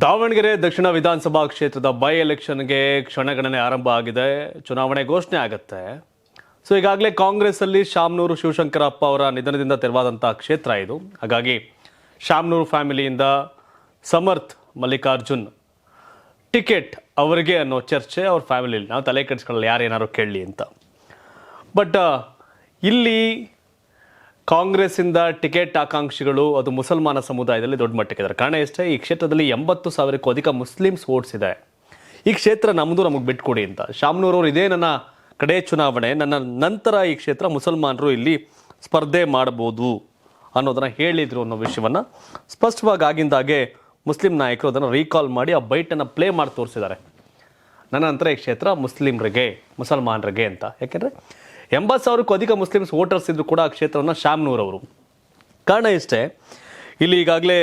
ದಾವಣಗೆರೆ ದಕ್ಷಿಣ ವಿಧಾನಸಭಾ ಕ್ಷೇತ್ರದ ಬೈ ಎಲೆಕ್ಷನ್ಗೆ ಕ್ಷಣಗಣನೆ ಆರಂಭ ಆಗಿದೆ. ಚುನಾವಣೆ ಘೋಷಣೆ ಆಗುತ್ತೆ. ಸೊ, ಈಗಾಗಲೇ ಕಾಂಗ್ರೆಸ್ ಅಲ್ಲಿ ಶಾಮನೂರು ಶಿವಶಂಕರಪ್ಪ ಅವರ ನಿಧನದಿಂದ ತೆರವಾದಂತಹ ಕ್ಷೇತ್ರ ಇದು. ಹಾಗಾಗಿ ಶಾಮನೂರು ಫ್ಯಾಮಿಲಿಯಿಂದ ಸಮರ್ಥ್ ಮಲ್ಲಿಕಾರ್ಜುನ್ ಟಿಕೆಟ್ ಅವರಿಗೆ ಅನ್ನೋ ಚರ್ಚೆ ಅವ್ರ ಫ್ಯಾಮಿಲಿಲಿ ನಾವು ತಲೆ ಕೆಡಿಸ್ಕೊಳ್ಳಲ್ಲ, ಯಾರೇನಾದ್ರು ಕೇಳಲಿ ಅಂತ. ಬಟ್ ಇಲ್ಲಿ ಕಾಂಗ್ರೆಸ್ಸಿಂದ ಟಿಕೆಟ್ ಆಕಾಂಕ್ಷಿಗಳು, ಅದು ಮುಸಲ್ಮಾನ ಸಮುದಾಯದಲ್ಲಿ ದೊಡ್ಡ ಮಟ್ಟಕ್ಕೆ ಇದ್ದಾರೆ. ಕಾರಣ ಎಷ್ಟೇ, ಈ ಕ್ಷೇತ್ರದಲ್ಲಿ ಎಂಬತ್ತು ಸಾವಿರಕ್ಕೂ ಅಧಿಕ ಮುಸ್ಲಿಮ್ಸ್ ವೋಟ್ಸ್ ಇದೆ. ಈ ಕ್ಷೇತ್ರ ನಮ್ಮದು ನಮಗೆ ಬಿಟ್ಕೊಡಿ ಅಂತ. ಶಾಮನೂರವರು ಇದೇ ನನ್ನ ಕಡೆ ಚುನಾವಣೆ, ನನ್ನ ನಂತರ ಈ ಕ್ಷೇತ್ರ ಮುಸಲ್ಮಾನರು ಇಲ್ಲಿ ಸ್ಪರ್ಧೆ ಮಾಡಬಹುದು ಅನ್ನೋದನ್ನ ಹೇಳಿದ್ರು ಅನ್ನೋ ವಿಷಯವನ್ನ ಸ್ಪಷ್ಟವಾಗಿ ಆಗಿಂದಾಗೆ ಮುಸ್ಲಿಂ ನಾಯಕರು ಅದನ್ನು ರೀಕಾಲ್ ಮಾಡಿ, ಆ ಬೈಟನ್ನು ಪ್ಲೇ ಮಾಡಿ ತೋರಿಸಿದ್ದಾರೆ. ನನ್ನ ನಂತರ ಈ ಕ್ಷೇತ್ರ ಮುಸ್ಲಿಮ್ರಿಗೆ, ಮುಸಲ್ಮಾನರಿಗೆ ಅಂತ. ಯಾಕೆಂದರೆ ಎಂಬತ್ತು ಸಾವಿರಕ್ಕೂ ಅಧಿಕ ಮುಸ್ಲಿಮ್ಸ್ ವೋಟರ್ಸ್ ಇದ್ರು ಕೂಡ ಆ ಕ್ಷೇತ್ರವನ್ನು ಶ್ಯಾಮ್ನೂರ್ ಅವರು ಕಾರಣ ಇಷ್ಟೇ, ಇಲ್ಲಿ ಈಗಾಗಲೇ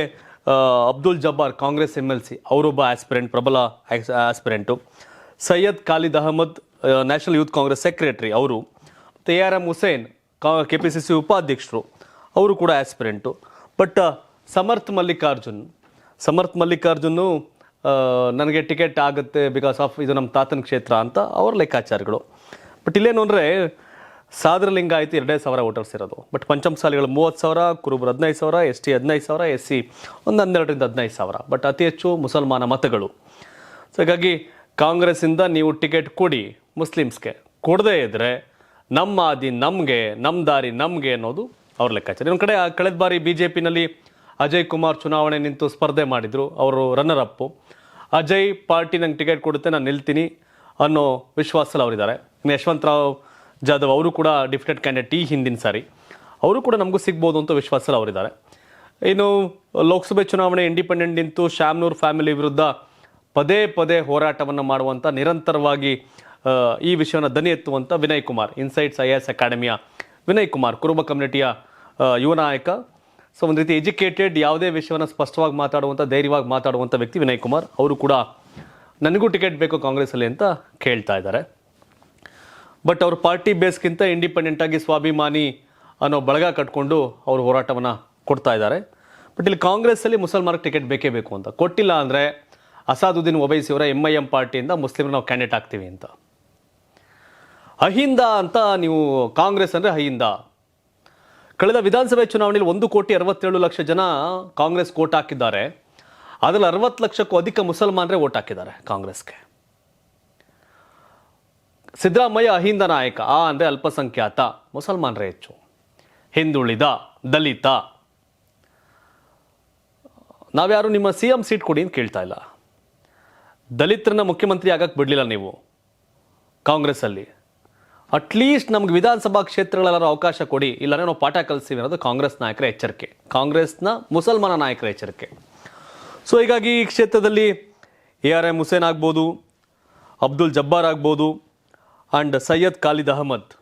Abdul Jabbar Congress M L C ಅವರೊಬ್ಬ ಆಸ್ಪಿರೆಂಟ್ ಪ್ರಬಲ aspirant Syed Khalid Ahmed national youth Congress secretary ಅವರು, ಮತ್ತು ಎ ಆರ್ ಎಂ ಹುಸೇನ್, ಕಾ ಕೆ ಪಿ ಸಿ ಸಿ ಉಪಾಧ್ಯಕ್ಷರು, ಅವರು ಕೂಡ ಆಸ್ಪಿರೆಂಟು ಬಟ್ ಸಮರ್ಥ್ ಮಲ್ಲಿಕಾರ್ಜುನ್, ಸಮರ್ಥ್ ಮಲ್ಲಿಕಾರ್ಜುನು ನನಗೆ ಟಿಕೆಟ್ ಆಗುತ್ತೆ ಬಿಕಾಸ್ ಆಫ್ ಇದು ನಮ್ಮ ತಾತನ ಕ್ಷೇತ್ರ ಅಂತ ಅವ್ರ ಲೆಕ್ಕಾಚಾರಗಳು. ಬಟ್ ಇಲ್ಲೇನು ಅಂದರೆ ಸಾದರಲಿಂಗ ಆಯ್ತು ಎರಡೇ ಸಾವಿರ ವೋಟರ್ಸ್ ಇರೋದು. ಬಟ್ ಪಂಚಮಸಾಲಿಗಳು ಮೂವತ್ತು ಸಾವಿರ ಕುರುಬರು ಹದಿನೈದು ಸಾವಿರ, ಎಸ್ ಟಿ ಹದಿನೈದು ಸಾವಿರ, ಎಸ್ ಸಿ ಒಂದು ಹನ್ನೆರಡರಿಂದ ಹದಿನೈದು ಸಾವಿರ. ಬಟ್ ಅತಿ ಹೆಚ್ಚು ಮುಸಲ್ಮಾನ ಮತಗಳು. ಸೊ ಹಾಗಾಗಿ ಕಾಂಗ್ರೆಸ್ಸಿಂದ ನೀವು ಟಿಕೆಟ್ ಕೊಡಿ ಮುಸ್ಲಿಮ್ಸ್ಗೆ. ಕೊಡದೇ ಇದ್ದರೆ ನಮ್ಮ ಆದಿ ನಮಗೆ, ನಮ್ಮ ದಾರಿ ನಮಗೆ ಅನ್ನೋದು ಅವ್ರ ಲೆಕ್ಕಾಚಾರ. ಇನ್ನೊಂದು ಕಡೆ ಕಳೆದ ಬಾರಿ ಬಿ ಜೆ ಪಿನಲ್ಲಿ ಅಜಯ್ ಕುಮಾರ್ ಚುನಾವಣೆ ನಿಂತು ಸ್ಪರ್ಧೆ ಮಾಡಿದರು. ಅವರು ರನ್ನರ್ ಅಪ್ಪು ಅಜಯ್ ಪಾರ್ಟಿ ನಂಗೆ ಟಿಕೆಟ್ ಕೊಡುತ್ತೆ, ನಾನು ನಿಲ್ತೀನಿ ಅನ್ನೋ ವಿಶ್ವಾಸಲ್ಲಿ ಅವರಿದ್ದಾರೆ ಇನ್ನು ಯಶವಂತರಾವ್ ಜಾಧವ್, ಅವರು ಕೂಡ ಡಿಫ್ಟೆಡ್ ಕ್ಯಾಂಡಿಡೇಟ್ ಈ ಹಿಂದಿನ ಸಾರಿ. ಅವರು ಕೂಡ ನಮಗೂ ಸಿಗ್ಬೋದು ಅಂತ ವಿಶ್ವಾಸದಲ್ಲಿ ಅವರಿದ್ದಾರೆ. ಇನ್ನು ಲೋಕಸಭೆ ಚುನಾವಣೆ ಇಂಡಿಪೆಂಡೆಂಟ್ ನಿಂತು ಶ್ಯಾಮ್ನೂರ್ ಫ್ಯಾಮಿಲಿ ವಿರುದ್ಧ ಪದೇ ಪದೇ ಹೋರಾಟವನ್ನು ಮಾಡುವಂಥ ನಿರಂತರವಾಗಿ ಈ ವಿಷಯವನ್ನು ದನಿ ಎತ್ತುವಂಥ Vinay Kumar insights I S ಅಕಾಡೆಮಿಯ ವಿನಯ್ ಕುಮಾರ್, ಕುರುಬ ಕಮ್ಯುನಿಟಿಯ ಯುವ ನಾಯಕ. ಸೊ ಒಂದು ರೀತಿ ಎಜುಕೇಟೆಡ್ ಯಾವುದೇ ವಿಷಯವನ್ನು ಸ್ಪಷ್ಟವಾಗಿ ಮಾತಾಡುವಂಥ ಧೈರ್ಯವಾಗಿ ಮಾತಾಡುವಂಥ ವ್ಯಕ್ತಿ ವಿನಯ್ ಕುಮಾರ್. ಅವರು ಕೂಡ, ನನಗೂ ಟಿಕೆಟ್ ಬೇಕು ಕಾಂಗ್ರೆಸ್ಸಲ್ಲಿ ಅಂತ ಕೇಳ್ತಾ ಇದ್ದಾರೆ. ಬಟ್ ಅವ್ರ ಪಾರ್ಟಿ ಬೇಸ್ಗಿಂತ ಇಂಡಿಪೆಂಡೆಂಟ್ ಆಗಿ ಸ್ವಾಭಿಮಾನಿ ಅನ್ನೋ ಬಳಗ ಕಟ್ಕೊಂಡು ಅವರು ಹೋರಾಟವನ್ನು ಕೊಡ್ತಾ ಇದ್ದಾರೆ. ಬಟ್ ಇಲ್ಲಿ ಕಾಂಗ್ರೆಸ್ಸಲ್ಲಿ ಮುಸಲ್ಮಾನಕ್ಕೆ ಟಿಕೆಟ್ ಬೇಕೇ ಬೇಕು ಅಂತ. ಕೊಟ್ಟಿಲ್ಲ ಅಂದರೆ ಅಸಾದುದ್ದೀನ್ ಒಬೈಸಿ ಅವರ ಎಂ ಐ ಎಂ ಪಾರ್ಟಿಯಿಂದ ಮುಸ್ಲಿಮ್ರು ನಾವು ಕ್ಯಾಂಡಿಡೇಟ್ ಆಗ್ತೀವಿ ಅಂತ. ಅಹಿಂದ ಅಂತ ನೀವು ಕಾಂಗ್ರೆಸ್ ಅಂದರೆ ಅಹಿಂದ. ಕಳೆದ ವಿಧಾನಸಭೆ ಚುನಾವಣೆಯಲ್ಲಿ ಒಂದು ಕೋಟಿ ಅರವತ್ತೇಳು ಲಕ್ಷ ಜನ ಕಾಂಗ್ರೆಸ್ ಓಟ್ ಹಾಕಿದ್ದಾರೆ. ಅದರಲ್ಲಿ ಅರವತ್ತು ಲಕ್ಷಕ್ಕೂ ಅಧಿಕ ಮುಸಲ್ಮಾನರೇ ಓಟ್ ಹಾಕಿದ್ದಾರೆ ಕಾಂಗ್ರೆಸ್ಗೆ. ಸಿದ್ದರಾಮಯ್ಯ ಅಹಿಂದ ನಾಯಕ, ಆ ಅಂದರೆ ಅಲ್ಪಸಂಖ್ಯಾತ, ಮುಸಲ್ಮಾನರೇ ಹೆಚ್ಚು. ಹಿಂದುಳಿದ, ದಲಿತ. ನಾವ್ಯಾರು ನಿಮ್ಮ ಸಿ ಎಂ ಸೀಟ್ ಕೊಡಿ ಅಂತ ಕೇಳ್ತಾ ಇಲ್ಲ. ದಲಿತರನ್ನ ಮುಖ್ಯಮಂತ್ರಿ ಆಗಕ್ಕೆ ಬಿಡಲಿಲ್ಲ ನೀವು, ಕಾಂಗ್ರೆಸ್ಸಲ್ಲಿ. ಅಟ್ಲೀಸ್ಟ್ ನಮ್ಗೆ ವಿಧಾನಸಭಾ ಕ್ಷೇತ್ರಗಳೆಲ್ಲರೂ ಅವಕಾಶ ಕೊಡಿ, ಇಲ್ಲಾಂದ್ರೆ ನಾವು ಪಾಠ ಕಲಿಸ್ತೀವಿ ಅನ್ನೋದು ಕಾಂಗ್ರೆಸ್ ನಾಯಕರ ಎಚ್ಚರಿಕೆ. ಕಾಂಗ್ರೆಸ್ನ ಮುಸಲ್ಮಾನ ನಾಯಕರ ಎಚ್ಚರಿಕೆ. ಸೊ ಹೀಗಾಗಿ ಈ ಕ್ಷೇತ್ರದಲ್ಲಿ ಎ ಆರ್ ಎಂ ಹುಸೇನ್ ಆಗ್ಬೋದು, ಅಬ್ದುಲ್ ಜಬ್ಬಾರ್ ಆಗ್ಬೋದು and Syed Khalid Ahmed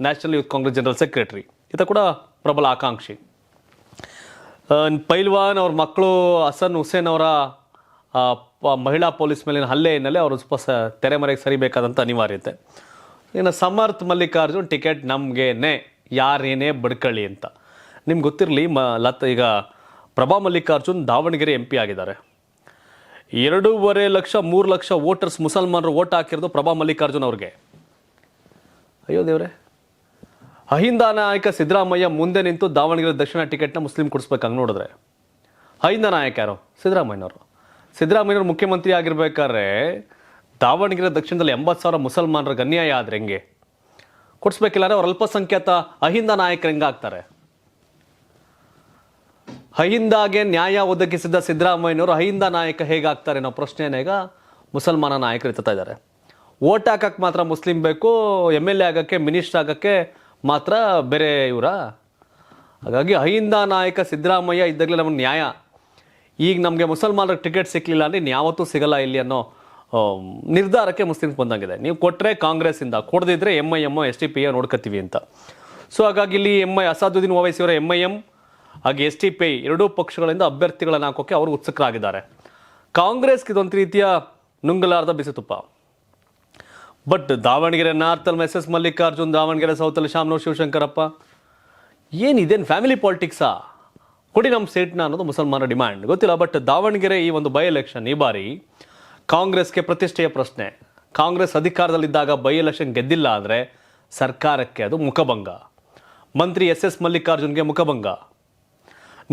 national youth Congress general secretary ಈತ ಕೂಡ ಪ್ರಬಲ ಆಕಾಂಕ್ಷಿ. ಪೈಲ್ವಾನ್ ಅವ್ರ ಮಕ್ಕಳು ಹಸನ್ ಹುಸೇನ್ ಅವರ ಮಹಿಳಾ ಪೊಲೀಸ್ ಮೇಲಿನ ಹಲ್ಲೆ ಹಿನ್ನೆಲೆ ಅವರು ಸ್ವಲ್ಪ ತೆರೆಮರೆಗೆ ಸರಿಬೇಕಾದಂಥ ಅನಿವಾರ್ಯತೆ. ಇನ್ನು ಸಮರ್ಥ್ ಮಲ್ಲಿಕಾರ್ಜುನ್ ಟಿಕೆಟ್ ನಮಗೇನೆ, ಯಾರೇನೇ ಬಡ್ಕಳ್ಳಿ ಅಂತ. ನಿಮ್ಗೆ ಗೊತ್ತಿರಲಿ, ಮ, ಲತ್, ಈಗ ಪ್ರಭಾ ಮಲ್ಲಿಕಾರ್ಜುನ್ ದಾವಣಗೆರೆ ಎಂ ಪಿ ಆಗಿದ್ದಾರೆ. ಎರಡೂವರೆ ಲಕ್ಷ, ಮೂರು ಲಕ್ಷ ವೋಟರ್ಸ್ ಮುಸಲ್ಮಾನರು ವೋಟ್ ಹಾಕಿರೋದು ಪ್ರಭಾ ಮಲ್ಲಿಕಾರ್ಜುನ್ ಅವ್ರಿಗೆ. ಅಯ್ಯೋ ದೇವ್ರೆ. ಅಹಿಂದ ನಾಯಕ ಸಿದ್ದರಾಮಯ್ಯ ಮುಂದೆ ನಿಂತು ದಾವಣಗೆರೆ ದಕ್ಷಿಣ ಟಿಕೆಟ್ನ ಮುಸ್ಲಿಂ ಕೊಡಿಸ್ಬೇಕು ಹಂಗೆ ನೋಡಿದ್ರೆ. ಅಹಿಂದ ನಾಯಕ ಯಾರು? ಸಿದ್ದರಾಮಯ್ಯನವರು. ಸಿದ್ದರಾಮಯ್ಯನವರು ಮುಖ್ಯಮಂತ್ರಿ ಆಗಿರ್ಬೇಕಾದ್ರೆ ದಾವಣಗೆರೆ ದಕ್ಷಿಣದಲ್ಲಿ ಎಂಬತ್ತು ಸಾವಿರ ಮುಸಲ್ಮಾನರಿಗೆ ಅನ್ಯಾಯ ಆದರೆ ಹೆಂಗೆ? ಕೊಡಿಸ್ಬೇಕಿಲ್ಲ ಅವ್ರು ಅಲ್ಪಸಂಖ್ಯಾತ ಅಹಿಂದ ನಾಯಕರು ಹೆಂಗಾಗ್ತಾರೆ ಅಹಿಂದಾಗೆ ನ್ಯಾಯ ಒದಗಿಸಿದ ಸಿದ್ದರಾಮಯ್ಯನವರು ಅಹಿಂದ ನಾಯಕ ಹೇಗಾಗ್ತಾರೆ ಅನ್ನೋ ಪ್ರಶ್ನೆನೇಗ ಮುಸಲ್ಮಾನ ನಾಯಕರು ಎತ್ತುತ್ತಾ ಇದ್ದಾರೆ. ಓಟ್ ಹಾಕಕ್ಕೆ ಮಾತ್ರ ಮುಸ್ಲಿಂ ಬೇಕು ಎಂ ಎಲ್ ಎ ಆಗೋಕ್ಕೆ ಮಿನಿಸ್ಟರ್ ಆಗೋಕ್ಕೆ ಮಾತ್ರ ಬೇರೆ ಇವರ. ಹಾಗಾಗಿ ಅಹಿಂದ ನಾಯಕ ಸಿದ್ದರಾಮಯ್ಯ ಇದ್ದಾಗಲೇ ನಮ್ಗೆ ನ್ಯಾಯ. ಈಗ ನಮಗೆ ಮುಸಲ್ಮಾನರ ಟಿಕೆಟ್ ಸಿಕ್ಕಲಿಲ್ಲ ಅಂದರೆ ಇನ್ಯಾವತ್ತೂ ಸಿಗಲ್ಲ ಇಲ್ಲಿ ಅನ್ನೋ ನಿರ್ಧಾರಕ್ಕೆ ಮುಸ್ಲಿಮ್ಸ್ ಬಂದಂಗಿದೆ. ನೀವು ಕೊಟ್ಟರೆ ಕಾಂಗ್ರೆಸ್ಸಿಂದ ಕೊಡದಿದ್ದರೆ M I M S T P ನೋಡ್ಕೋತೀವಿ ಅಂತ. ಸೊ ಹಾಗಾಗಿ ಇಲ್ಲಿ ಎಂ ಐ ಅಸಾದುದ್ದೀನ್ ಓವೈಸಿ ಅವರ ಎಂ ಐ ಎಂ ಹಾಗೆ ಎಸ್ ಟಿ ಪಿ ಐ ಎರಡೂ ಪಕ್ಷಗಳಿಂದ ಅಭ್ಯರ್ಥಿಗಳನ್ನು ಹಾಕೋಕೆ ಅವರು ಉತ್ಸುಕರಾಗಿದ್ದಾರೆ. ಕಾಂಗ್ರೆಸ್ಗೆ ಇದೊಂದು ರೀತಿಯ ನುಂಗಲಾರದ ಬಿಸಿತುಪ್ಪ. ಬಟ್ ದಾವಣಗೆರೆ ನಾರ್ತಲ್ಲಿ ಎಸ್ ಎಸ್ ಮಲ್ಲಿಕಾರ್ಜುನ್ ದಾವಣಗೆರೆ ಸೌತಲ್ಲಿ ಶಾಮನೂರ್ ಶಿವಶಂಕರಪ್ಪ ಏನು ಇದೇನು ಫ್ಯಾಮಿಲಿ ಪಾಲಿಟಿಕ್ಸಾ ಕೊಡಿ ನಮ್ಮ ಸೀಟ್ನ ಅನ್ನೋದು ಮುಸಲ್ಮಾನರ ಡಿಮ್ಯಾಂಡ್ ಗೊತ್ತಿಲ್ಲ ಬಟ್ ದಾವಣಗೆರೆ ಈ ಒಂದು ಬೈ ಎಲೆಕ್ಷನ್ ಈ ಬಾರಿ ಕಾಂಗ್ರೆಸ್ಗೆ ಪ್ರತಿಷ್ಠೆಯ ಪ್ರಶ್ನೆ. ಕಾಂಗ್ರೆಸ್ ಅಧಿಕಾರದಲ್ಲಿದ್ದಾಗ ಬೈ ಎಲೆಕ್ಷನ್ ಗೆದ್ದಿಲ್ಲ ಅಂದರೆ ಸರ್ಕಾರಕ್ಕೆ ಅದು ಮುಖಭಂಗ. ಮಂತ್ರಿ ಎಸ್ ಎಸ್ ಮಲ್ಲಿಕಾರ್ಜುನ್ಗೆ ಮುಖಭಂಗ.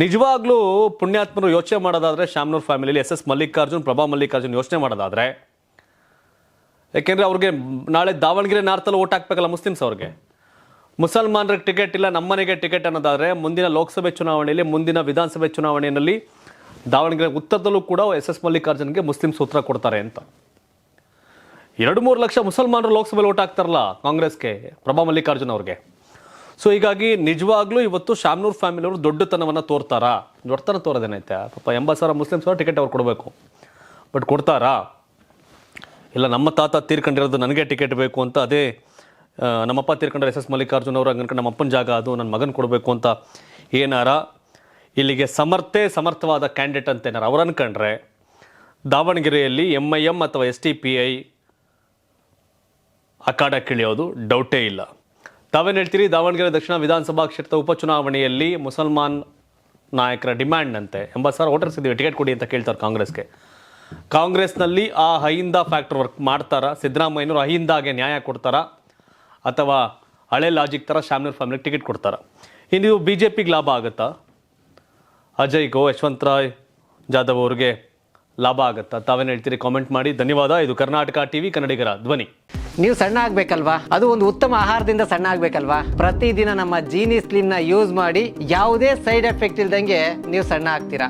ನಿಜವಾಗ್ಲೂ ಪುಣ್ಯಾತ್ಮರು ಯೋಚನೆ ಮಾಡೋದಾದರೆ ಶಾಮ್ನೂರ್ ಫ್ಯಾಮಿಲಿಯಲ್ಲಿ ಎಸ್ ಎಸ್ ಮಲ್ಲಿಕಾರ್ಜುನ್, ಪ್ರಭಾ ಮಲ್ಲಿಕಾರ್ಜುನ್ ಯೋಚನೆ ಮಾಡೋದಾದ್ರೆ ಯಾಕೆಂದ್ರೆ ಅವ್ರಿಗೆ ನಾಳೆ ದಾವಣಗೆರೆ ನಾರ್ತಲ್ಲಿ ಓಟ್ ಹಾಕ್ಬೇಕಲ್ಲ ಮುಸ್ಲಿಮ್ಸ್ ಅವ್ರಿಗೆ. ಮುಸಲ್ಮಾನರಿಗೆ ಟಿಕೆಟ್ ಇಲ್ಲ, ನಮ್ಮನೆಗೆ ಟಿಕೆಟ್ ಅನ್ನೋದಾದ್ರೆ ಮುಂದಿನ ಲೋಕಸಭೆ ಚುನಾವಣೆಯಲ್ಲಿ, ಮುಂದಿನ ವಿಧಾನಸಭೆ ಚುನಾವಣೆಯಲ್ಲಿ ದಾವಣಗೆರೆ ಉತ್ತರದಲ್ಲೂ ಕೂಡ ಎಸ್ ಎಸ್ ಮಲ್ಲಿಕಾರ್ಜುನ್ಗೆ ಮುಸ್ಲಿಮ್ಸ್ ಉತ್ತರ ಕೊಡ್ತಾರೆ ಅಂತ. ಎರಡು ಮೂರು ಲಕ್ಷ ಮುಸಲ್ಮಾನರು ಲೋಕಸಭೆಯಲ್ಲಿ ಓಟ್ ಹಾಕ್ತಾರಲ್ಲ ಕಾಂಗ್ರೆಸ್ಗೆ, ಪ್ರಭಾ ಮಲ್ಲಿಕಾರ್ಜುನ್ ಅವ್ರಿಗೆ. ಸೊ ಹೀಗಾಗಿ ನಿಜವಾಗ್ಲೂ ಇವತ್ತು ಶಾಮ್ನೂರ್ ಫ್ಯಾಮಿಲಿಯವರು ದೊಡ್ಡತನವನ್ನು ತೋರ್ತಾರಾ? ದೊಡ್ಡತನ ತೋರೋದೇನೈತೆ? ಪಾಪ ಎಂಬತ್ತು ಸಾವಿರ ಮುಸ್ಲಿಮ್ಸ್ ಟಿಕೆಟ್ ಅವ್ರು ಕೊಡಬೇಕು. ಬಟ್ ಕೊಡ್ತಾರಾ? ಇಲ್ಲ, ನಮ್ಮ ತಾತ ತೀರ್ಕೊಂಡಿರೋದು ನನಗೆ ಟಿಕೆಟ್ ಬೇಕು ಅಂತ ಅದೇ ನಮ್ಮಪ್ಪ ತೀರ್ಕೊಂಡ್ರೆ ಎಸ್ ಎಸ್ ಮಲ್ಲಿಕಾರ್ಜುನ್ ಅವರು ಹಂಗನ್ಕೊಂಡು ನಮ್ಮ ಅಪ್ಪನ ಜಾಗ ಅದು, ನನ್ನ ಮಗನ ಕೊಡಬೇಕು ಅಂತ ಏನಾರ ಇಲ್ಲಿಗೆ ಸಮರ್ಥೆ, ಸಮರ್ಥವಾದ ಕ್ಯಾಂಡಿಡೇಟ್ ಅಂತ ಏನಾರ ಅವ್ರು ಅನ್ಕೊಂಡ್ರೆ, ದಾವಣಗೆರೆಯಲ್ಲಿ ಎಂ ಐ ಎಂ ಅಥವಾ ಎಸ್ ಟಿ ಪಿ ಐ ಅಖಾಡಕ್ಕಿಳಿಯೋದು ಡೌಟೇ ಇಲ್ಲ. ತಾವೇನು ಹೇಳ್ತೀರಿ? ದಾವಣಗೆರೆ ದಕ್ಷಿಣ ವಿಧಾನಸಭಾ ಕ್ಷೇತ್ರದ ಉಪಚುನಾವಣೆಯಲ್ಲಿ ಮುಸಲ್ಮಾನ್ ನಾಯಕರ ಡಿಮ್ಯಾಂಡ್ ಅಂತೆ. ಎಂಬತ್ತು ಸಾವಿರ ವೋಟರ್ಸ್ ಇದ್ದೀವಿ ಟಿಕೆಟ್ ಕೊಡಿ ಅಂತ ಕೇಳ್ತಾರೆ ಕಾಂಗ್ರೆಸ್ಗೆ. ಕಾಂಗ್ರೆಸ್ನಲ್ಲಿ ಆ ಅಹಿಂದ ಫ್ಯಾಕ್ಟರ್ ವರ್ಕ್ ಮಾಡ್ತಾರಾ. ಸಿದ್ದರಾಮಯ್ಯನವರು ಅಹಿಂದಾಗೆ ನ್ಯಾಯ ಕೊಡ್ತಾರಾ ಅಥವಾ ಹಳೆ ಲಾಜಿಕ್ ಥರ ಶಾಮ್ನೂರ್ ಫ್ಯಾಮಿಲಿಗೆ ಟಿಕೆಟ್ ಕೊಡ್ತಾರಾ. ಇನ್ನು ಬಿ ಜೆ ಪಿಗೆ ಲಾಭ ಆಗುತ್ತಾ? ಅಜಯ್ ಗೋ, ಯಶವಂತ್ ರಾಯ್, ಜಾಧವ್ ಅವ್ರಿಗೆ ಲಾಭ ಆಗುತ್ತಾ? ತಾವೇನು ಹೇಳ್ತೀರಿ? ಕಾಮೆಂಟ್ ಮಾಡಿ. ಧನ್ಯವಾದ. ಇದು ಕರ್ನಾಟಕ ಟಿವಿ ಕನ್ನಡಿಗರ ಧ್ವನಿ. ನೀವು ಸಣ್ಣ ಆಗ್ಬೇಕಲ್ವಾ? ಅದು ಒಂದು ಉತ್ತಮ ಆಹಾರದಿಂದ ಸಣ್ಣ ಆಗ್ಬೇಕಲ್ವಾ? ಪ್ರತಿದಿನ ನಮ್ಮ ಜೀನಿ ನ ಯೂಸ್ ಮಾಡಿ ಯಾವುದೇ ಸೈಡ್ ಎಫೆಕ್ಟ್ ಇಲ್ದಂಗೆ ನೀವು ಸಣ್ಣ ಆಗ್ತೀರಾ?